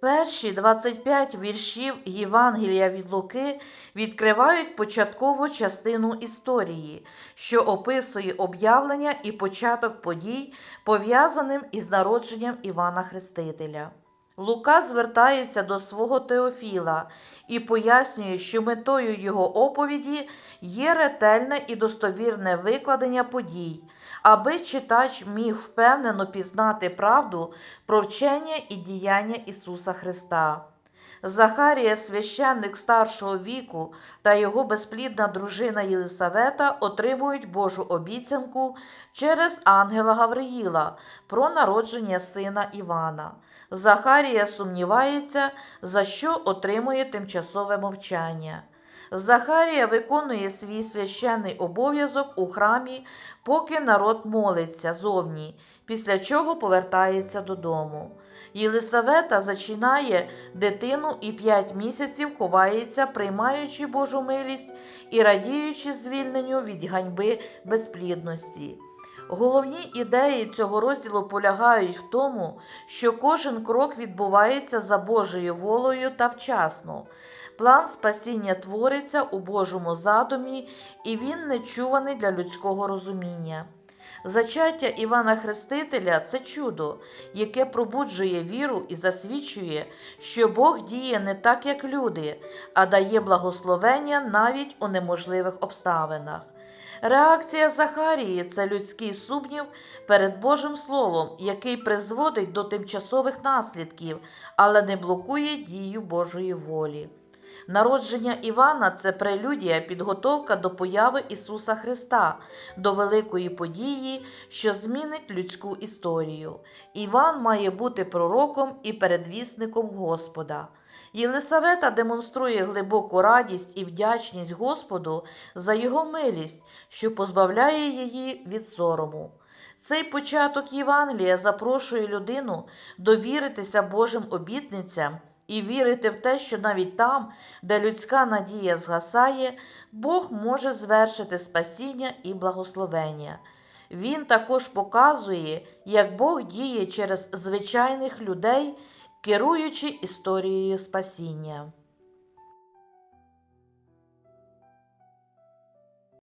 Перші 25 віршів Євангелія від Луки відкривають початкову частину історії, що описує об'явлення і початок подій, пов'язаним із народженням Івана Хрестителя. Лука звертається до свого Теофіла і пояснює, що метою його оповіді є ретельне і достовірне викладення подій, аби читач міг впевнено пізнати правду про вчення і діяння Ісуса Христа. Захарія, священник старшого віку та його безплідна дружина Єлисавета отримують Божу обіцянку через ангела Гавриїла про народження сина Івана. Захарія сумнівається, за що отримує тимчасове мовчання. Захарія виконує свій священний обов'язок у храмі, поки народ молиться зовні, після чого повертається додому. Єлисавета зачинає дитину і п'ять місяців ховається, приймаючи Божу милість і радіючи звільненню від ганьби безплідності. Головні ідеї цього розділу полягають в тому, що кожен крок відбувається за Божою волею та вчасно. План спасіння твориться у Божому задумі, і він нечуваний для людського розуміння. Зачаття Івана Хрестителя це чудо, яке пробуджує віру і засвідчує, що Бог діє не так, як люди, а дає благословення навіть у неможливих обставинах. Реакція Захарії це людський сумнів перед Божим Словом, який призводить до тимчасових наслідків, але не блокує дію Божої волі. Народження Івана це прелюдія, підготовка до появи Ісуса Христа, до великої події, що змінить людську історію. Іван має бути пророком і передвісником Господа. Єлисавета демонструє глибоку радість і вдячність Господу за його милість, що позбавляє її від сорому. Цей початок Євангелія запрошує людину довіритися Божим обітницям і вірити в те, що навіть там, де людська надія згасає, Бог може звершити спасіння і благословення. Він також показує, як Бог діє через звичайних людей, керуючи історією спасіння.